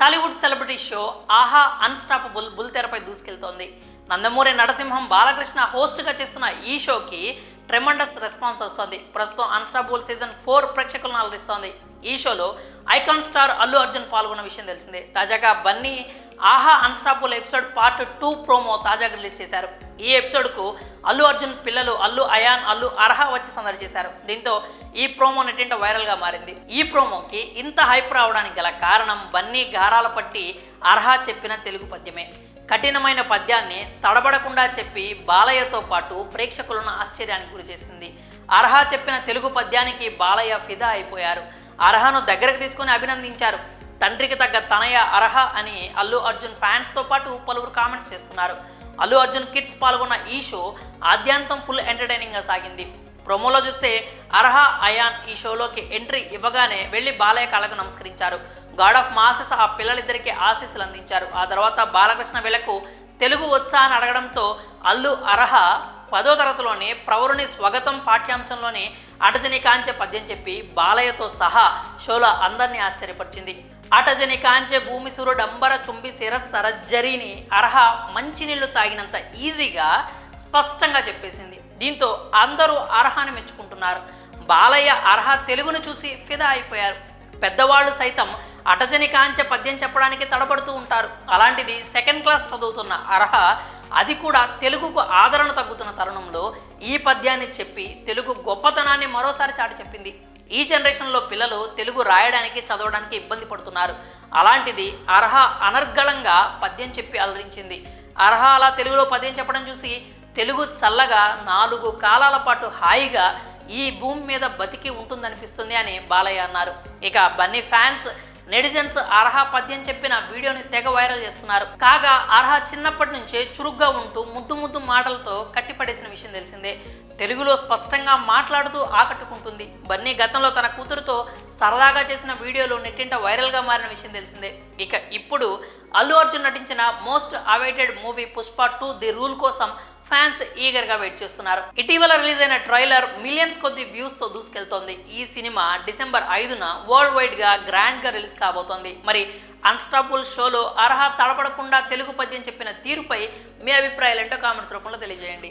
Tollywood celebrity show Aha unstoppable bull తెరపై దూసుకెళ్తోంది. నందమూరి నరసింహం బాలకృష్ణ హోస్ట్గా చేస్తున్న ఈ షోకి ట్రెమండస్ రెస్పాన్స్ వస్తోంది. ప్రస్తుతం అన్స్టాపబుల్ సీజన్ ఫోర్ ప్రేక్షకులను అలరిస్తోంది ఈ షోలో ఐకాన్ స్టార్ అల్లు అర్జున్ పాల్గొన్న విషయం తెలిసిందే. తాజాగా Bunny Aha unstoppable episode part two promo తాజాగా రిలీజ్ చేశారు. ఈ ఎపిసోడ్కు అల్లు అర్జున్ పిల్లలు అల్లు అయాన్ అల్లు అర్హ వచ్చి సందడి చేశారు. దీంతో ఈ ప్రోమో నెట్టింట వైరల్గా మారింది. ఈ ప్రోమోకి ఇంత హైప్ రావడానికి గల కారణం బన్నీ గారాల పట్టి అర్హ చెప్పిన తెలుగు పద్యమే. కఠినమైన పద్యాన్ని తడబడకుండా చెప్పి బాలయ్యతో పాటు ప్రేక్షకులను ఆశ్చర్యానికి గురి చేసింది. అర్హ చెప్పిన తెలుగు పద్యానికి బాలయ్య ఫిదా అయిపోయారు. అర్హను దగ్గరకు తీసుకుని అభినందించారు. తండ్రికి తగ్గ తనయ అర్హ అని అల్లు అర్జున్ ఫ్యాన్స్తో పాటు పలువురు కామెంట్స్ చేస్తున్నారు. అల్లు అర్జున్ కిడ్స్ పాల్గొన్న ఈ షో ఆద్యాంతం ఫుల్ ఎంటర్టైనింగ్గా సాగింది. ప్రోమోలో చూస్తే అర్హ అయాన్ ఈ షోలోకి ఎంట్రీ ఇవ్వగానే వెళ్ళి బాలయ్య కాళ్ళకు నమస్కరించారు. గాడ్ ఆఫ్ మాసెస్ ఆ పిల్లలిద్దరికీ ఆశీస్సులు అందించారు. ఆ తర్వాత బాలకృష్ణ వీళ్ళకు తెలుగు వచ్చా అని అడగడంతో అల్లు అర్హ పదో తరగతిలోనే ప్రవరుని స్వగతం పాఠ్యాంశంలోనే అటజని కాంచె పద్యం చెప్పి బాలయ్యతో సహా షోలో అందరినీ ఆశ్చర్యపరిచింది. అటజని కాంచె భూమి సూర్యుడంబర చుంబి శిరస్సరజ్జరిని అర్హ మంచినీళ్ళు తాగినంత ఈజీగా స్పష్టంగా చెప్పేసింది. దీంతో అందరూ అర్హాన్ని మెచ్చుకుంటున్నారు. బాలయ్య అర్హ తెలుగును చూసి ఫిదా అయిపోయారు. పెద్దవాళ్ళు సైతం అటజని కాంచె పద్యం చెప్పడానికి తడబడుతూ ఉంటారు. అలాంటిది సెకండ్ క్లాస్ చదువుతున్న అర్హ అది కూడా తెలుగుకు ఆదరణ తగ్గుతున్న తరుణంలో ఈ పద్యాన్ని చెప్పి తెలుగు గొప్పతనాన్ని మరోసారి చాటి చెప్పింది. ఈ జనరేషన్లో పిల్లలు తెలుగు రాయడానికి చదవడానికి ఇబ్బంది పడుతున్నారు. అలాంటిది అర్హ అనర్గళంగా పద్యం చెప్పి అలరించింది. అర్హ అలా తెలుగులో పద్యం చెప్పడం చూసి తెలుగు చల్లగా నాలుగు కాలాల పాటు హాయిగా ఈ భూమి మీద బతికి ఉంటుందనిపిస్తుంది అని బాలయ్య అన్నారు. ఇక బన్నీ ఫ్యాన్స్ నెటిజన్స్ అర్హ పద్యం చెప్పిన వీడియోని తెగ వైరల్ చేస్తున్నారు. కాగా అర్హ చిన్నప్పటి నుంచే చురుగ్గా ఉంటూ ముద్దు ముద్దు మాటలతో కట్టిపడేసిన విషయం తెలిసిందే. తెలుగులో స్పష్టంగా మాట్లాడుతూ ఆకట్టుకుంటుంది. బన్నీ గతంలో తన కూతురుతో సరదాగా చేసిన వీడియోలు నెట్టింట వైరల్గా మారిన విషయం తెలిసిందే. ఇక ఇప్పుడు అల్లు అర్జున్ నటించిన most awaited movie Pushpa two the rule కోసం ఫ్యాన్స్ ఈగర్గా వెయిట్ చేస్తున్నారు. ఇటీవల రిలీజ్ అయిన ట్రైలర్ మిలియన్స్ కొద్ది వ్యూస్తో దూసుకెళ్తోంది. ఈ సినిమా డిసెంబర్ ఐదున వరల్డ్ వైడ్గా గ్రాండ్గా రిలీజ్ కాబోతోంది. మరి అన్స్టాపుల్ షోలో అర్హ తడపడకుండా తెలుగు పద్యం చెప్పిన తీరుపై మీ అభిప్రాయాలు ఏంటో కామెంట్స్ రూపంలో తెలియజేయండి.